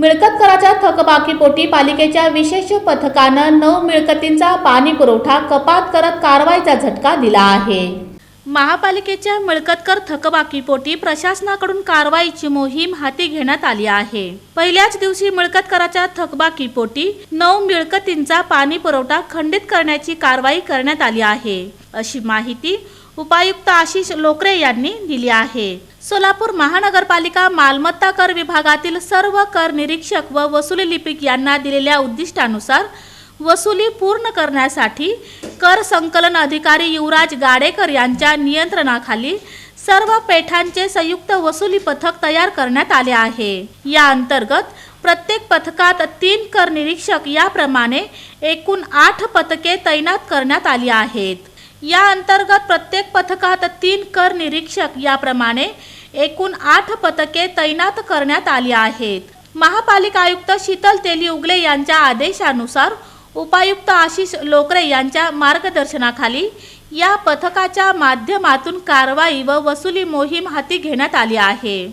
मिळकत कराच्या थकबाकीपोटी पालिकेच्या विशेष पथकानं नऊ मिळकतींचा पाणी पुरवठा कपात करत कारवाईचा झटका दिला आहे. महापालिकेच्या मिळकतकर थकबाकीपोटी प्रशासनाकडून कारवाईची मोहीम हाती घेण्यात आली आहे. पहिल्याच दिवशी मिळकतकराच्या थकबाकीपोटी नऊ मिळकतींचा पाणी पुरवठा खंडित करण्याची कारवाई करण्यात आली आहे. अशी माहिती उपायुक्त आशिष लोकरे यांनी दिली आहे. सोलापूर महानगरपालिका मालमत्ता कर विभागातील सर्व कर निरीक्षक व वसुली लिपिक यांना दिलेल्या उद्दिष्टानुसार वसुली पूर्ण करण्यासाठी कर संकलन अधिकारी युवराज गाडेकर यांच्या नियंत्रणाखाली सर्व पेठांचे संयुक्त वसुली पथक तयार करण्यात आले आहे. या अंतर्गत प्रत्येक पथकात तीन कर निरीक्षक याप्रमाणे एकूण आठ पथके तैनात करण्यात आली आहेत. या अंतर्गत प्रत्येक पथकात तीन कर निरीक्षक याप्रमाणे एकूण आठ पथके तैनात करण्यात आली आहेत. महापालिका आयुक्त शीतल तेली उगले यांच्या आदेशानुसार उपायुक्त आशिष लोकरे यांच्या मार्गदर्शनाखाली या पथकाच्या माध्यमातून कारवाई व वसुली मोहीम हाती घेण्यात आली आहे.